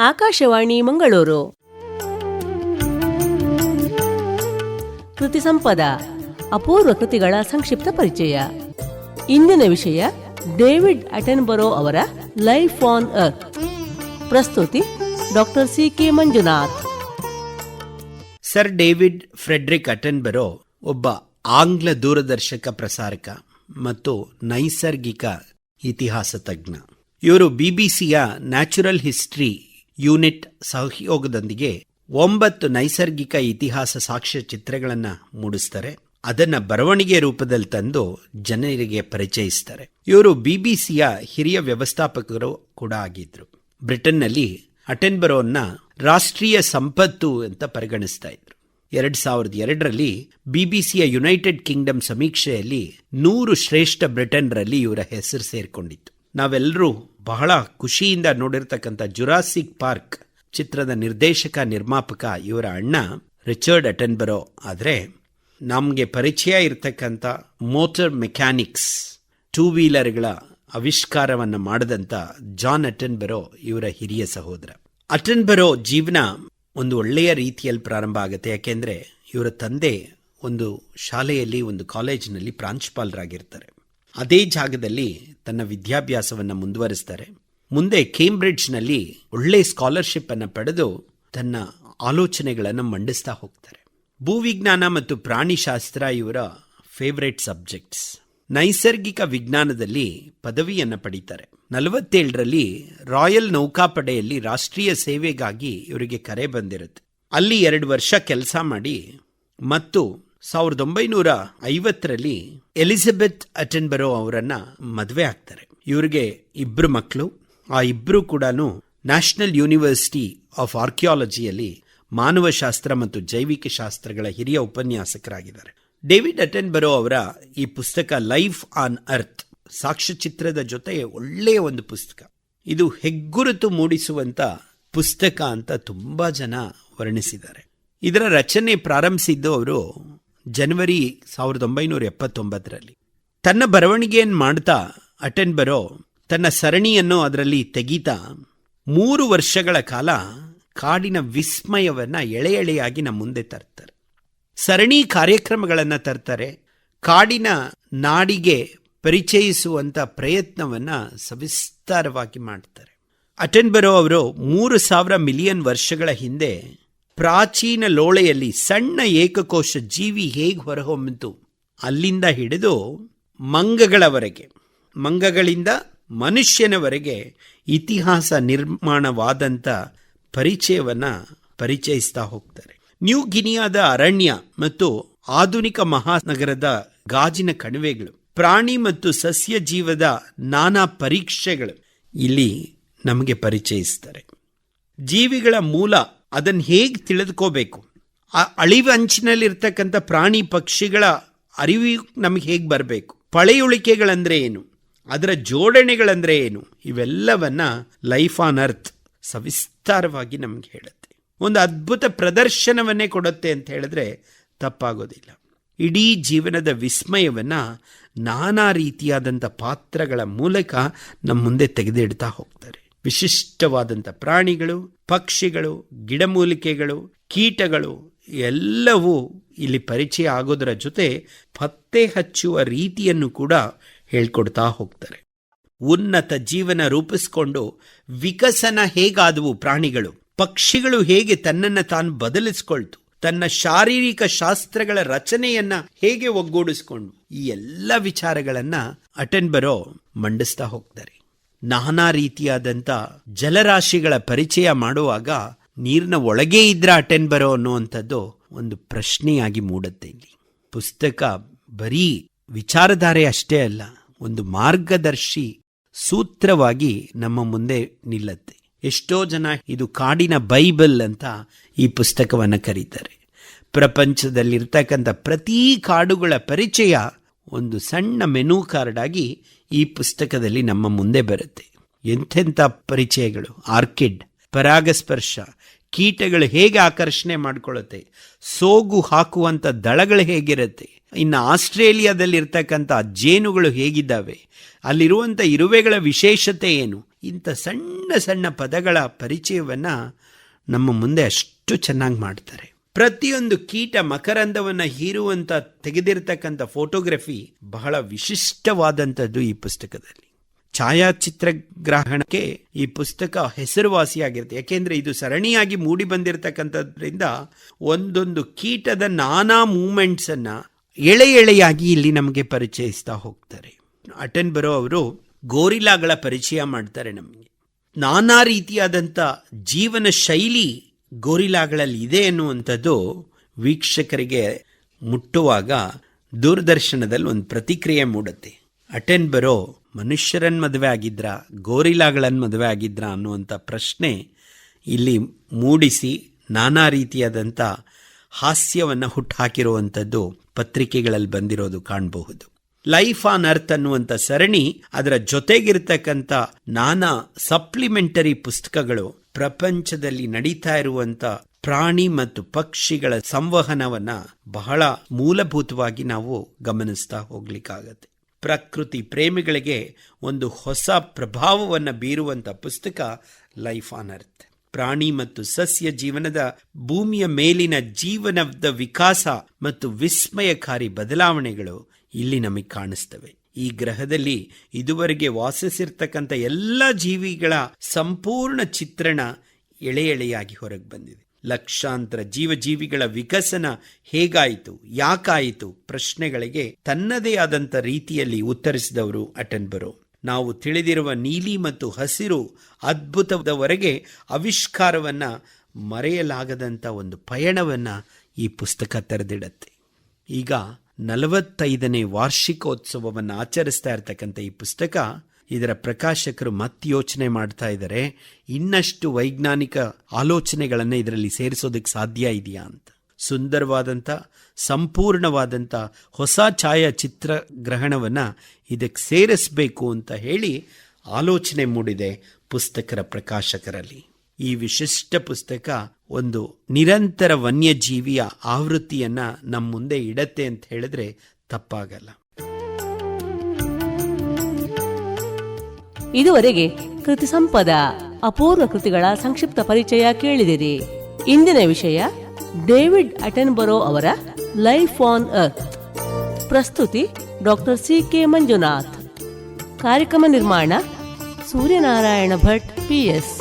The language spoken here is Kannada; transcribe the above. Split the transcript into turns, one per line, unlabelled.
ಆಕಾಶವಾಣಿ ಮಂಗಳೂರು. ಕೃತಿ ಸಂಪದ, ಅಪೂರ್ವ ಕೃತಿಗಳ ಸಂಕ್ಷಿಪ್ತ ಪರಿಚಯ. ಇಂದಿನ ವಿಷಯ, ಡೇವಿಡ್ ಅಟೆನ್ಬರೋ ಅವರ ಲೈಫ್ ಆನ್ ಅರ್ತ್. ಪ್ರಸ್ತುತಿ, doctor C K Manjunath.
Sir David Frederick Attenborough ಒಬ್ಬ ಆಂಗ್ಲ ದೂರದರ್ಶಕ ಪ್ರಸಾರಕ ಮತ್ತು ನೈಸರ್ಗಿಕ ಇತಿಹಾಸ ತಜ್ಞ. ಇವರು ಬಿಬಿಸಿಯ ನ್ಯಾಚುರಲ್ ಹಿಸ್ಟ್ರಿ ಯೂನಿಟ್ ಸಹಯೋಗದೊಂದಿಗೆ ಒಂಬತ್ತು ನೈಸರ್ಗಿಕ ಇತಿಹಾಸ ಸಾಕ್ಷ್ಯ ಚಿತ್ರಗಳನ್ನು ಮೂಡಿಸ್ತಾರೆ. ಅದನ್ನ ಬರವಣಿಗೆ ರೂಪದಲ್ಲಿ ತಂದು ಜನರಿಗೆ ಪರಿಚಯಿಸ್ತಾರೆ. ಇವರು ಬಿಬಿಸಿಯ ಹಿರಿಯ ವ್ಯವಸ್ಥಾಪಕರು ಕೂಡ ಆಗಿದ್ರು. ಬ್ರಿಟನ್ನಲ್ಲಿ ಅಟೆನ್ಬರೋನ್ನ ರಾಷ್ಟ್ರೀಯ ಸಂಪತ್ತು ಅಂತ ಪರಿಗಣಿಸ್ತಾ ಇದ್ರು. ಎರಡ್ ಸಾವಿರದ ಎರಡರಲ್ಲಿ ಬಿಬಿಸಿಯ ಯುನೈಟೆಡ್ ಕಿಂಗ್ಡಮ್ ಸಮೀಕ್ಷೆಯಲ್ಲಿ ನೂರು ಶ್ರೇಷ್ಠ ಬ್ರಿಟನ್ರಲ್ಲಿ ಇವರ ಹೆಸರು ಸೇರ್ಕೊಂಡಿತ್ತು. ನಾವೆಲ್ಲರೂ ಬಹಳ ಖುಷಿಯಿಂದ ನೋಡಿರ್ತಕ್ಕಂಥ ಜುರಾಸಿಕ್ ಪಾರ್ಕ್ ಚಿತ್ರದ ನಿರ್ದೇಶಕ, ನಿರ್ಮಾಪಕ ಇವರ ಅಣ್ಣ ರಿಚರ್ಡ್ ಅಟೆನ್ಬರೋ. ಆದರೆ ನಮಗೆ ಪರಿಚಯ ಇರತಕ್ಕಂಥ ಮೋಟರ್ ಮೆಕ್ಯಾನಿಕ್ಸ್ ಟೂ ವೀಲರ್ಗಳ ಆವಿಷ್ಕಾರವನ್ನು ಮಾಡಿದಂಥ ಜಾನ್ ಅಟೆನ್ಬರೋ ಇವರ ಹಿರಿಯ ಸಹೋದರ. ಅಟೆನ್ಬರೋ ಜೀವನ ಒಂದು ಒಳ್ಳೆಯ ರೀತಿಯಲ್ಲಿ ಪ್ರಾರಂಭ ಆಗುತ್ತೆ. ಯಾಕೆಂದರೆ ಇವರ ತಂದೆ ಒಂದು ಶಾಲೆಯಲ್ಲಿ, ಒಂದು ಕಾಲೇಜಿನಲ್ಲಿ ಪ್ರಾಂಶುಪಾಲರಾಗಿರ್ತಾರೆ. ಅದೇ ಜಾಗದಲ್ಲಿ ತನ್ನ ವಿದ್ಯಾಭ್ಯಾಸವನ್ನು ಮುಂದುವರಿಸ್ತಾರೆ. ಮುಂದೆ ಕೇಂಬ್ರಿಡ್ಜ್ನಲ್ಲಿ ಒಳ್ಳೆ ಸ್ಕಾಲರ್ಶಿಪ್ ಅನ್ನು ಪಡೆದು ತನ್ನ ಆಲೋಚನೆಗಳನ್ನು ಮಂಡಿಸ್ತಾ ಹೋಗ್ತಾರೆ. ಭೂವಿಜ್ಞಾನ ಮತ್ತು ಪ್ರಾಣಿಶಾಸ್ತ್ರ ಇವರ ಫೇವರೇಟ್ ಸಬ್ಜೆಕ್ಟ್ಸ್ ನೈಸರ್ಗಿಕ ವಿಜ್ಞಾನದಲ್ಲಿ ಪದವಿಯನ್ನು ಪಡೀತಾರೆ. ನಲವತ್ತೇಳರಲ್ಲಿ ರಾಯಲ್ ನೌಕಾಪಡೆಯಲ್ಲಿ ರಾಷ್ಟ್ರೀಯ ಸೇವೆಗಾಗಿ ಇವರಿಗೆ ಕರೆ ಬಂದಿರುತ್ತೆ. ಅಲ್ಲಿ ಎರಡು ವರ್ಷ ಕೆಲಸ ಮಾಡಿ ಮತ್ತು ಸಾವಿರದ ಒಂಬೈನೂರ ಐವತ್ತರಲ್ಲಿ ಎಲಿಜಬೆತ್ ಅಟೆನ್ಬರೋ ಅವರನ್ನ ಮದುವೆ ಆಗ್ತಾರೆ. ಇವರಿಗೆ ಇಬ್ರು ಮಕ್ಕಳು ಆ ಇಬ್ರು ಕೂಡ ನ್ಯಾಷನಲ್ ಯೂನಿವರ್ಸಿಟಿ ಆಫ್ ಆರ್ಕಿಯಾಲಜಿಯಲ್ಲಿ ಮಾನವಶಾಸ್ತ್ರ ಮತ್ತು ಜೈವಿಕ ಶಾಸ್ತ್ರಗಳ ಹಿರಿಯ ಉಪನ್ಯಾಸಕರಾಗಿದ್ದಾರೆ. ಡೇವಿಡ್ ಅಟೆನ್ಬರೋ ಅವರ ಈ ಪುಸ್ತಕ ಲೈಫ್ ಆನ್ ಅರ್ತ್ ಸಾಕ್ಷ್ಯಚಿತ್ರದ ಜೊತೆ ಒಳ್ಳೆಯ ಒಂದು ಪುಸ್ತಕ. ಇದು ಹೆಗ್ಗುರುತು ಮೂಡಿಸುವಂತ ಪುಸ್ತಕ ಅಂತ ತುಂಬಾ ಜನ ವರ್ಣಿಸಿದ್ದಾರೆ. ಇದರ ರಚನೆ ಪ್ರಾರಂಭಿಸಿದ್ದು ಅವರು ಜನವರಿ ಸಾವಿರದ ಒಂಬೈನೂರ ಎಪ್ಪತ್ತೊಂಬತ್ತರಲ್ಲಿ. ತನ್ನ ಬರವಣಿಗೆಯನ್ನು ಮಾಡ್ತಾ ಅಟೆನ್ಬರೋ ತನ್ನ ಸರಣಿಯನ್ನು ಅದರಲ್ಲಿ ತೆಗೀತಾ ಮೂರು ವರ್ಷಗಳ ಕಾಲ ಕಾಡಿನ ವಿಸ್ಮಯವನ್ನು ಎಳೆ ಎಳೆಯಾಗಿ ನಮ್ಮ ಮುಂದೆ ತರ್ತಾರೆ. ಸರಣಿ ಕಾರ್ಯಕ್ರಮಗಳನ್ನು ತರ್ತಾರೆ. ಕಾಡಿನ ನಾಡಿಗೆ ಪರಿಚಯಿಸುವಂಥ ಪ್ರಯತ್ನವನ್ನು ಸವಿಸ್ತಾರವಾಗಿ ಮಾಡ್ತಾರೆ. ಅಟೆನ್ಬರೋ ಅವರು ಮೂರು ಸಾವಿರ ಮಿಲಿಯನ್ ವರ್ಷಗಳ ಹಿಂದೆ ಪ್ರಾಚೀನ ಲೋಳೆಯಲ್ಲಿ ಸಣ್ಣ ಏಕಕೋಶ ಜೀವಿ ಹೇಗೆ ಹೊರಹೊಮ್ಮಿತು? ಅಲ್ಲಿಂದ ಹಿಡಿದು ಮಂಗಗಳವರೆಗೆ, ಮಂಗಗಳಿಂದ ಮನುಷ್ಯನವರೆಗೆ ಇತಿಹಾಸ ನಿರ್ಮಾಣವಾದಂಥ ಪರಿಚಯವನ್ನು ಪರಿಚಯಿಸ್ತಾ ಹೋಗ್ತಾರೆ. ನ್ಯೂ ಗಿನಿಯಾದ ಅರಣ್ಯ ಮತ್ತು ಆಧುನಿಕ ಮಹಾನಗರದ ಗಾಜಿನ ಕಣಿವೆಗಳು, ಪ್ರಾಣಿ ಮತ್ತು ಸಸ್ಯ ಜೀವದ ನಾನಾ ಪರೀಕ್ಷೆಗಳು ಇಲ್ಲಿ ನಮಗೆ ಪರಿಚಯಿಸ್ತಾರೆ. ಜೀವಿಗಳ ಮೂಲ ಅದನ್ನು ಹೇಗೆ ತಿಳಿದುಕೋಬೇಕು? ಆ ಅಳಿವಂಚಿನಲ್ಲಿರ್ತಕ್ಕಂಥ ಪ್ರಾಣಿ ಪಕ್ಷಿಗಳ ಅರಿವು ನಮಗೆ ಹೇಗೆ ಬರಬೇಕು? ಪಳೆಯುಳಿಕೆಗಳಂದರೆ ಏನು? ಅದರ ಜೋಡಣೆಗಳಂದರೆ ಏನು? ಇವೆಲ್ಲವನ್ನು ಲೈಫ್ ಆನ್ ಅರ್ತ್ ಸವಿಸ್ತಾರವಾಗಿ ನಮಗೆ ಹೇಳುತ್ತೆ. ಒಂದು ಅದ್ಭುತ ಪ್ರದರ್ಶನವನ್ನೇ ಕೊಡುತ್ತೆ ಅಂತ ಹೇಳಿದ್ರೆ ತಪ್ಪಾಗೋದಿಲ್ಲ. ಇಡೀ ಜೀವನದ ವಿಸ್ಮಯವನ್ನು ನಾನಾ ರೀತಿಯಾದಂಥ ಪಾತ್ರಗಳ ಮೂಲಕ ನಮ್ಮ ಮುಂದೆ ತೆಗೆದಿಡ್ತಾ ಹೋಗ್ತಾರೆ. ವಿಶಿಷ್ಟವಾದಂಥ ಪ್ರಾಣಿಗಳು, ಪಕ್ಷಿಗಳು, ಗಿಡಮೂಲಿಕೆಗಳು, ಕೀಟಗಳು ಎಲ್ಲವೂ ಇಲ್ಲಿ ಪರಿಚಯ ಆಗೋದರ ಜೊತೆ ಪತ್ತೆ ಹಚ್ಚುವ ರೀತಿಯನ್ನು ಕೂಡ ಹೇಳ್ಕೊಡ್ತಾ ಹೋಗ್ತಾರೆ. ಉನ್ನತ ಜೀವನ ರೂಪಿಸ್ಕೊಂಡು ವಿಕಸನ ಹೇಗಾದವು ಪ್ರಾಣಿಗಳು? ಪಕ್ಷಿಗಳು ಹೇಗೆ ತನ್ನನ್ನು ತಾನು ಬದಲಿಸ್ಕೊಳ್ತು? ತನ್ನ ಶಾರೀರಿಕ ಶಾಸ್ತ್ರಗಳ ರಚನೆಯನ್ನ ಹೇಗೆ ಒಗ್ಗೂಡಿಸ್ಕೊಂಡು? ಈ ಎಲ್ಲ ವಿಚಾರಗಳನ್ನ ಅಟೆನ್ಬರೋ ಮಂಡಿಸ್ತಾ ಹೋಗ್ತಾರೆ. ನಾನಾ ರೀತಿಯಾದಂಥ ಜಲರಾಶಿಗಳ ಪರಿಚಯ ಮಾಡುವಾಗ ನೀರಿನ ಒಳಗೆ ಅಟೆನ್ ಬರೋ ಅನ್ನುವಂಥದ್ದು ಒಂದು ಪ್ರಶ್ನೆಯಾಗಿ ಮೂಡುತ್ತೆ ಇಲ್ಲಿ. ಪುಸ್ತಕ ಬರೀ ವಿಚಾರಧಾರೆ ಅಷ್ಟೇ ಅಲ್ಲ, ಒಂದು ಮಾರ್ಗದರ್ಶಿ ಸೂತ್ರವಾಗಿ ನಮ್ಮ ಮುಂದೆ ನಿಲ್ಲತ್ತೆ. ಎಷ್ಟೋ ಜನ ಇದು ಕಾಡಿನ ಬೈಬಲ್ ಅಂತ ಈ ಪುಸ್ತಕವನ್ನು ಕರೀತಾರೆ. ಪ್ರಪಂಚದಲ್ಲಿರ್ತಕ್ಕಂಥ ಪ್ರತಿ ಕಾಡುಗಳ ಪರಿಚಯ ಒಂದು ಸಣ್ಣ ಮೆನು ಕಾರ್ಡ್ ಆಗಿ ಈ ಪುಸ್ತಕದಲ್ಲಿ ನಮ್ಮ ಮುಂದೆ ಬರುತ್ತೆ. ಎಂಥೆಂಥ ಪರಿಚಯಗಳು, ಆರ್ಕಿಡ್, ಪರಾಗಸ್ಪರ್ಶ, ಕೀಟಗಳು ಹೇಗೆ ಆಕರ್ಷಣೆ ಮಾಡಿಕೊಳ್ಳುತ್ತೆ, ಸೋಗು ಹಾಕುವಂಥ ದಳಗಳು ಹೇಗಿರುತ್ತೆ, ಇನ್ನು ಆಸ್ಟ್ರೇಲಿಯಾದಲ್ಲಿ ಇರ್ತಕ್ಕಂಥ ಜೇನುಗಳು ಹೇಗಿದ್ದಾವೆ, ಅಲ್ಲಿರುವಂಥ ಇರುವೆಗಳ ವಿಶೇಷತೆ ಏನು, ಇಂಥ ಸಣ್ಣ ಸಣ್ಣ ಪದಗಳ ಪರಿಚಯವನ್ನು ನಮ್ಮ ಮುಂದೆ ಅಷ್ಟು ಚೆನ್ನಾಗಿ ಮಾಡ್ತಾರೆ. ಪ್ರತಿಯೊಂದು ಕೀಟ ಮಕರಂದವನ್ನ ಹೀರುವಂತ ತೆಗೆದಿರ್ತಕ್ಕಂಥ ಫೋಟೋಗ್ರಫಿ ಬಹಳ ವಿಶಿಷ್ಟವಾದಂಥದ್ದು ಈ ಪುಸ್ತಕದಲ್ಲಿ. ಛಾಯಾಚಿತ್ರಗ್ರಹಣಕ್ಕೆ ಈ ಪುಸ್ತಕ ಹೆಸರುವಾಸಿಯಾಗಿರುತ್ತೆ. ಯಾಕೆಂದರೆ ಇದು ಸರಣಿಯಾಗಿ ಮೂಡಿ ಬಂದಿರತಕ್ಕಂಥದ್ರಿಂದ ಒಂದೊಂದು ಕೀಟದ ನಾನಾ ಮೂಮೆಂಟ್ಸನ್ನು ಎಳೆ ಎಳೆಯಾಗಿ ಇಲ್ಲಿ ನಮಗೆ ಪರಿಚಯಿಸ್ತಾ ಹೋಗ್ತಾರೆ. ಅಟನ್ ಬರೋ ಅವರು ಗೋರಿಲಾಗಳ ಪರಿಚಯ ಮಾಡ್ತಾರೆ ನಮಗೆ. ನಾನಾ ರೀತಿಯಾದಂಥ ಜೀವನ ಶೈಲಿ ಗೋರಿಲಾಗಳಲ್ಲಿ ಇದೆ ಎನ್ನುವಂಥದ್ದು ವೀಕ್ಷಕರಿಗೆ ಮುಟ್ಟುವಾಗ ದೂರದರ್ಶನದಲ್ಲಿ ಒಂದು ಪ್ರತಿಕ್ರಿಯೆ ಮೂಡುತ್ತೆ. ಅಟೆನ್ ಬರೋ ಮನುಷ್ಯರನ್ನು ಮದುವೆ ಆಗಿದ್ರ ಗೋರಿಲಾಗಳನ್ನು ಮದುವೆ ಆಗಿದ್ರ ಅನ್ನುವಂಥ ಪ್ರಶ್ನೆ ಇಲ್ಲಿ ಮೂಡಿಸಿ ನಾನಾ ರೀತಿಯಾದಂಥ ಹಾಸ್ಯವನ್ನು ಹುಟ್ಟುಹಾಕಿರುವಂಥದ್ದು ಪತ್ರಿಕೆಗಳಲ್ಲಿ ಬಂದಿರೋದು ಕಾಣಬಹುದು. ಲೈಫ್ ಆನ್ ಅರ್ತ್ ಅನ್ನುವಂಥ ಸರಣಿ ಅದರ ಜೊತೆಗಿರ್ತಕ್ಕಂಥ ನಾನಾ ಸಪ್ಲಿಮೆಂಟರಿ ಪುಸ್ತಕಗಳು ಪ್ರಪಂಚದಲ್ಲಿ ನಡೀತಾ ಇರುವಂತ ಪ್ರಾಣಿ ಮತ್ತು ಪಕ್ಷಿಗಳ ಸಂವಹನವನ್ನ ಬಹಳ ಮೂಲಭೂತವಾಗಿ ನಾವು ಗಮನಿಸ್ತಾ ಹೋಗ್ಲಿಕ್ಕಾಗತ್ತೆ. ಪ್ರಕೃತಿ ಪ್ರೇಮಿಗಳಿಗೆ ಒಂದು ಹೊಸ ಪ್ರಭಾವವನ್ನು ಬೀರುವಂತ ಪುಸ್ತಕ ಲೈಫ್ ಆನ್ ಅರ್ತ್ ಪ್ರಾಣಿ ಮತ್ತು ಸಸ್ಯ ಜೀವನದ ಭೂಮಿಯ ಮೇಲಿನ ಜೀವನದ ವಿಕಾಸ ಮತ್ತು ವಿಸ್ಮಯಕಾರಿ ಬದಲಾವಣೆಗಳು ಇಲ್ಲಿ ನಮಗೆ ಕಾಣಿಸ್ತವೆ. ಈ ಗ್ರಹದಲ್ಲಿ ಇದುವರೆಗೆ ವಾಸಿಸಿರ್ತಕ್ಕಂಥ ಎಲ್ಲ ಜೀವಿಗಳ ಸಂಪೂರ್ಣ ಚಿತ್ರಣ ಎಳೆ ಎಳೆಯಾಗಿ ಹೊರಗೆ ಬಂದಿದೆ. ಲಕ್ಷಾಂತರ ಜೀವಜೀವಿಗಳ ವಿಕಸನ ಹೇಗಾಯಿತು, ಯಾಕಾಯಿತು ಪ್ರಶ್ನೆಗಳಿಗೆ ತನ್ನದೇ ಆದಂಥ ರೀತಿಯಲ್ಲಿ ಉತ್ತರಿಸಿದವರು ಅಟೆನ್ಬರೋ. ನಾವು ತಿಳಿದಿರುವ ನೀಲಿ ಮತ್ತು ಹಸಿರು ಅದ್ಭುತದವರೆಗೆ ಆವಿಷ್ಕಾರವನ್ನು ಮರೆಯಲಾಗದಂಥ ಒಂದು ಪಯಣವನ್ನು ಈ ಪುಸ್ತಕ ತೆರೆದಿಡತ್ತೆ. ಈಗ ನಲವತ್ತೈದನೇ ವಾರ್ಷಿಕೋತ್ಸವವನ್ನು ಆಚರಿಸ್ತಾ ಇರತಕ್ಕಂಥ ಈ ಪುಸ್ತಕ ಇದರ ಪ್ರಕಾಶಕರು ಮತ್ತೆ ಯೋಚನೆ ಮಾಡ್ತಾ ಇದ್ದಾರೆ. ಇನ್ನಷ್ಟು ವೈಜ್ಞಾನಿಕ ಆಲೋಚನೆಗಳನ್ನು ಇದರಲ್ಲಿ ಸೇರಿಸೋದಕ್ಕೆ ಸಾಧ್ಯ ಇದೆಯಾ ಅಂತ. ಸುಂದರವಾದಂಥ, ಸಂಪೂರ್ಣವಾದಂಥ ಹೊಸ ಛಾಯಾಚಿತ್ರ ಗ್ರಹಣವನ್ನು ಇದಕ್ಕೆ ಸೇರಿಸಬೇಕು ಅಂತ ಹೇಳಿ ಆಲೋಚನೆ ಮೂಡಿದೆ ಪುಸ್ತಕರ ಪ್ರಕಾಶಕರಲ್ಲಿ. ಈ ವಿಶಿಷ್ಟ ಪುಸ್ತಕ ಒಂದು ನಿರಂತರ ವನ್ಯಜೀವಿಯ ಆವೃತ್ತಿಯನ್ನ ನಮ್ಮ ಮುಂದೆ ಇಡತ್ತೆ ಅಂತ ಹೇಳಿದ್ರೆ ತಪ್ಪಾಗಲ್ಲ.
ಇದುವರೆಗೆ ಕೃತಿ ಸಂಪದ ಅಪೂರ್ವ ಕೃತಿಗಳ ಸಂಕ್ಷಿಪ್ತ ಪರಿಚಯ ಕೇಳಿದಿರಿ. ಇಂದಿನ ವಿಷಯ ಡೇವಿಡ್ ಅಟೆನ್ಬರೋ ಅವರ ಲೈಫ್ ಆನ್ ಅರ್ತ್. ಪ್ರಸ್ತುತಿ ಡಾಕ್ಟರ್ ಸಿ ಕೆ ಮಂಜುನಾಥ್. ಕಾರ್ಯಕ್ರಮ ನಿರ್ಮಾಣ ಸೂರ್ಯನಾರಾಯಣ ಭಟ್ ಪಿಎಸ್